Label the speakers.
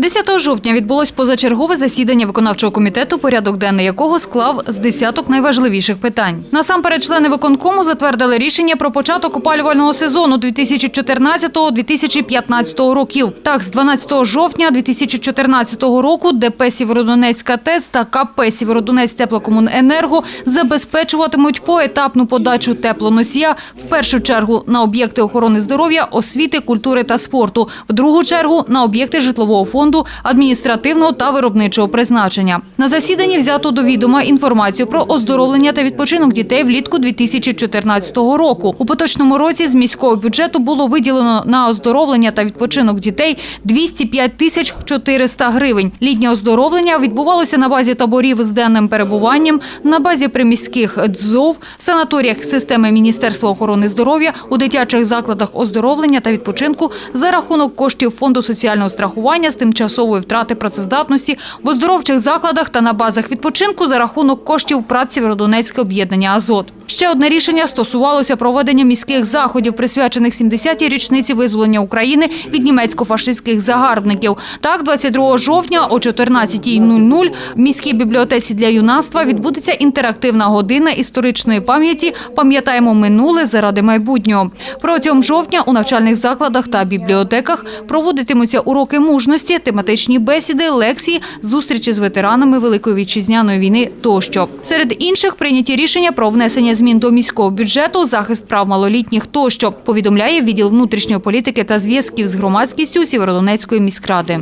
Speaker 1: 10 жовтня відбулось позачергове засідання виконавчого комітету, порядок денний якого склав з десяток найважливіших питань. Насамперед, члени виконкому затвердили рішення про початок опалювального сезону 2014-2015 років. Так, з 12 жовтня 2014 року ДП Сєвєродонецька ТЕЦ та КП Сєвєродонець Теплокомуненерго забезпечуватимуть поетапну подачу теплоносія в першу чергу на об'єкти охорони здоров'я, освіти, культури та спорту, в другу чергу на об'єкти житлового фонду, адміністративного та виробничого призначення. На засіданні взято до відома інформацію про оздоровлення та відпочинок дітей влітку 2014 року. У поточному році з міського бюджету було виділено на оздоровлення та відпочинок дітей 205 тисяч 400 гривень. Літнє оздоровлення відбувалося на базі таборів з денним перебуванням, на базі приміських ДЗОВ, санаторіях системи Міністерства охорони здоров'я, у дитячих закладах оздоровлення та відпочинку за рахунок коштів фонду соціального страхування з тимчасової втрати працездатності, в оздоровчих закладах та на базах відпочинку за рахунок коштів праці Сєвєродонецьке об'єднання Азот. Ще одне рішення стосувалося проведення міських заходів, присвячених 70-й річниці визволення України від німецько-фашистських загарбників. Так, 22 жовтня о 14.00 в міській бібліотеці для юнацтва відбудеться інтерактивна година історичної пам'яті «Пам'ятаємо минуле заради майбутнього». Протягом жовтня у навчальних закладах та бібліотеках проводитимуться уроки мужності, тематичні бесіди, лекції, зустрічі з ветеранами Великої вітчизняної війни тощо. Серед інших прийняті рішення про внесення змін до міського бюджету, захист прав малолітніх тощо, повідомляє відділ внутрішньої політики та зв'язків з громадськістю Сєвєродонецької міськради.